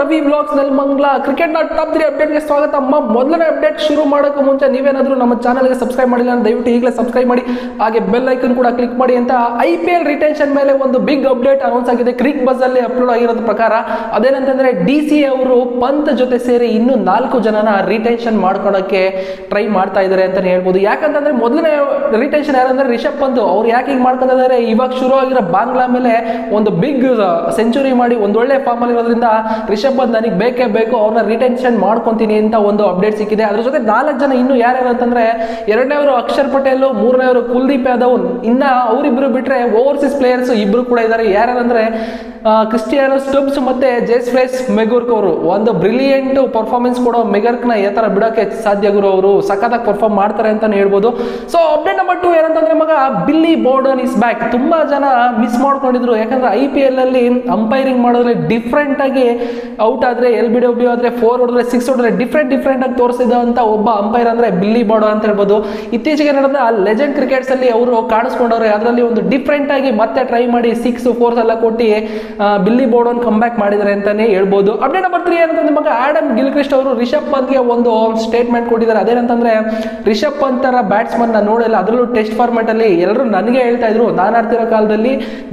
ರವಿ ಬ್ಲಾಗ್ಸ್ನಲ್ಲಿ ಮಂಗ್ಲ. Cricket not top three ಅಪ್ಡೇಟ್ಗೆ ಸ್ವಾಗತ. ಮೊದಲನೇ ಅಪ್ಡೇಟ್ ಶುರು ಮಾಡೋಕೆ ಮುಂಚೆ ನೀವೇನಾದ್ರೂ ನಮ್ಮ ಚಾನಲ್ಗೆ ಸಬ್ಸ್ಕ್ರೈಬ್ ಮಾಡಿಲ್ಲ ದಯವಿಟ್ಟು ಈಗಲೇ ಸಬ್ಸ್ಕ್ರೈಬ್ ಮಾಡಿ. ಹಾಗೆ ಬೆಲ್ ಐಕನ್ ಕೂಡ ಕ್ಲಿಕ್ ಮಾಡಿ ಅಂತ ಐ ಪಿ ಎಲ್ ರಿಟೆನ್ಷನ್ ಮೇಲೆ ಒಂದು ಬಿಗ್ ಅಪ್ಡೇಟ್ ಅನೌನ್ಸ್ ಆಗಿದೆ. ಕ್ರಿಕ್ ಬಸ್ ಅಲ್ಲಿ ಅಪ್ಲೋಡ್ ಆಗಿರೋದ್ರ ಪ್ರಕಾರ. ಅದೇನಂತಂದ್ರೆ ಡಿ ಸಿ ಅವರು ಪಂತ್ ಜೊತೆ ಸೇರಿ ಇನ್ನು ನಾಲ್ಕು ಜನನ ರಿಟೆನ್ಷನ್ ಮಾಡ್ಕೊಳಕ್ಕೆ ಟ್ರೈ ಮಾಡ್ತಾ ಇದ್ದಾರೆ ಅಂತಾನೆ ಹೇಳ್ಬೋದು. ಯಾಕಂತಂದ್ರೆ ಮೊದಲನೇ ರಿಟೆನ್ಷನ್ ಯಾರಂದ್ರೆ ರಿಷಬ್ ಪಂತ್. ಅವ್ರು ಯಾಕೆ ಹಿಂಗ್ ಮಾಡ್ಕೊಂಡಿದ್ದಾರೆ ಇವಾಗ ಶುರು ಆಗಿರೋ ಬಾಂಗ್ಲಾ ಮೇಲೆ ಒಂದು ಬಿಗ್ ಸೆಂಚುರಿ ಮಾಡಿ ಒಂದೊಳ್ಳೆ ಫಾರ್ಮ್ ಅಲ್ಲಿ ಇರೋದ್ರಿಂದ ರಿಷಬ್ ಪಂತ್ ನನಗೆ ಬೇಕೇ ಬೇಕು, ಅವ್ರನ್ನ ರಿಟೆನ್ಷನ್ ಮಾಡ್ಕೊತೀನಿ ಅಂತ ಒಂದು ಅಪ್ಡೇಟ್ ಸಿಕ್ಕಿದೆ. ಅದ್ರ ಜೊತೆ ನಾಲ್ಕು ಜನ ಇನ್ನು ಯಾರ್ಯಾರು ಅಂತಂದ್ರೆ, ಎರಡನೇವರು ಅಕ್ಷರ್ ಪಟೇಲ್, ಮೂರನೇವರು ಕುಲ್ದೀಪ್ ಯಾದವ್, ಇನ್ನ ಅವರಿಬ್ರು ಬಿಟ್ರೆ ಓವರ್ಸೀಸ್ ಪ್ಲೇಯರ್ಸ್ ಇಬ್ರು ಕೂಡ ಇದ್ದಾರೆ ಯಾರ್ಯಾರಂದ್ರೆ ಕ್ರಿಸ್ಟಿಯಾನೋ ಸ್ಟಬ್ಸ್ ಮತ್ತೆ ಜೇಸ್ ಫ್ಲೇಸ್ ಮೆಗುರ್ಕ್ ಅವರು. ಒಂದು ಬ್ರಿಲಿಯಂಟ್ ಪರ್ಫಾರ್ಮೆನ್ಸ್ ಕೊಡೋ ಮೆಗರ್ಕ್ನ ಯಾವ ತರ ಬಿಡೋಕೆ ಸಾಧ್ಯ ಗುರು ಅವರು. ಸಖತ್ತಾಗಿ ಪರ್ಫಾರ್ಮ್ ಮಾಡ್ತಾರೆ ಅಂತಾನೆ ಹೇಳ್ಬೋದು. ಸೊ ಅಪ್ಡೇಟ್ ನಂಬರ್ ಟು ಏನಂತಂದ್ರೆ, ಮಗ, ಬಿಲ್ಲಿ ಬೋರ್ಡನ್ ಇಸ್ ಬ್ಯಾಕ್ ತುಂಬಾ ಜನ ಮಿಸ್ ಮಾಡ್ಕೊಂಡಿದ್ರು. ಯಾಕಂದ್ರೆ ಐ ಪಿ ಎಲ್ ಅಲ್ಲಿ ಅಂಪೈರಿಂಗ್ ಮಾಡೋದ್ರೆ ಡಿಫ್ರೆಂಟ್ ಆಗಿ ಔಟ್ ಆದ್ರೆ ಎಲ್ ಬಿ ಡಬ್ಲ್ಯೂ ಆದ್ರೆ ಫೋರ್ ಹೊಡೆದ್ರೆ ಸಿಕ್ಸ್ ಹೊಡೆದ್ರೆ ಡಿಫ್ರೆಂಟ್ ಡಿಫ್ರೆಂಟ್ ಆಗಿ ತೋರಿಸಿದಂತ ಒಬ್ಬ ಅಂಪೈರ್ ಅಂದ್ರೆ ಬಿಲ್ಲಿ ಬಾಡೋ ಅಂತ ಹೇಳ್ಬೋದು. ಇತ್ತೀಚೆಗೆ ನಡೆದ ಲೆಜೆಂಡ್ ಕ್ರಿಕೆಟ್ಸ್ ಅಲ್ಲಿ ಅವರು ಕಾಣಿಸ್ಕೊಂಡವ್ರೆ. ಅದರಲ್ಲಿ ಒಂದು ಡಿಫ್ರೆಂಟ್ ಆಗಿ ಮತ್ತೆ ಟ್ರೈ ಮಾಡಿ ಸಿಕ್ಸ್ ಫೋರ್ಸ್ ಎಲ್ಲ ಕೊಟ್ಟು ಬಿಲ್ಲಿ ಬೋಡೋನ್ ಕಮ್ ಬ್ಯಾಕ್ ಮಾಡಿದ್ದಾರೆ ಅಂತಾನೆ ಹೇಳ್ಬೋದು. ಅಪ್ಡೇಟ್ ನಂಬರ್ ತ್ರೀ ಏನಂತಂದ್ರೆ ನಿಮಗೆ ಆಡಮ್ ಗಿಲ್ಕ್ರಿಸ್ಟ್ ಅವರು ರಿಷಬ್ ಪಂತ್ಗೆ ಒಂದು ಸ್ಟೇಟ್ಮೆಂಟ್ ಕೊಟ್ಟಿದ್ದಾರೆ. ಅದೇನಂತಂದ್ರೆ ರಿಷಬ್ ಪಂತ್ ಅರ ಬ್ಯಾಟ್ಸ್ಮನ್ ನೋಡಿಲ್ಲ. ಅದರಲ್ಲೂ ಟೆಸ್ಟ್ ಫಾರ್ಮೆಟ್ ಅಲ್ಲಿ ಎಲ್ಲರೂ ನನಗೆ ಹೇಳ್ತಾ ಇದ್ರು. ನಾನು ಆಡ್ತಿರೋ ಕಾಲದಲ್ಲಿ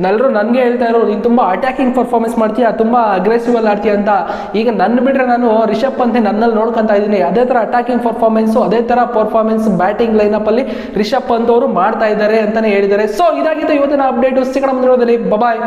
ಎಲ್ಲರೂ ನನಗೆ ಹೇಳ್ತಾ ಇದ್ರು. ನೀನು ತುಂಬಾ ಅಟ್ಯಾಕಿಂಗ್ ಪರ್ಫಾರ್ಮೆನ್ಸ್ ಮಾಡ್ತೀಯಾ? ತುಂಬಾ ಅಗ್ರೆಸಿವ್ ಅಲ್ಲಿ ಆಡ್ತೀಯ? ಅಂತ ಈಗ ನನ್ನ ಬಿಟ್ರೆ ನಾನು ರಿಷಬ್ ಪಂತ್ ನನ್ನಲ್ಲಿ ನೋಡ್ಕೊಂತ ಇದ್ದೀನಿ. ಅದೇ ತರ ಅಟ್ಯಾಕಿಂಗ್ ಪರ್ಫಾರ್ಮೆನ್ಸ್ ಅದೇ ತರ ಪರ್ಫಾರ್ಮೆನ್ಸ್ ಬ್ಯಾಟಿಂಗ್ ಲೈನಪ್ ಅಲ್ಲಿ ರಿಷಬ್ ಪಂತ್ ಅವರು ಮಾಡ್ತಾ ಇದ್ದಾರೆ ಅಂತಾನೆ ಹೇಳಿದ್ದಾರೆ. ಸೊ ಇದಾಗಿತ್ತು ಇವತ್ತಿನ ಅಪ್ಡೇಟ್ ಸಿಗೋಣ ಮುಂದಿನ ಬಬಾಯ್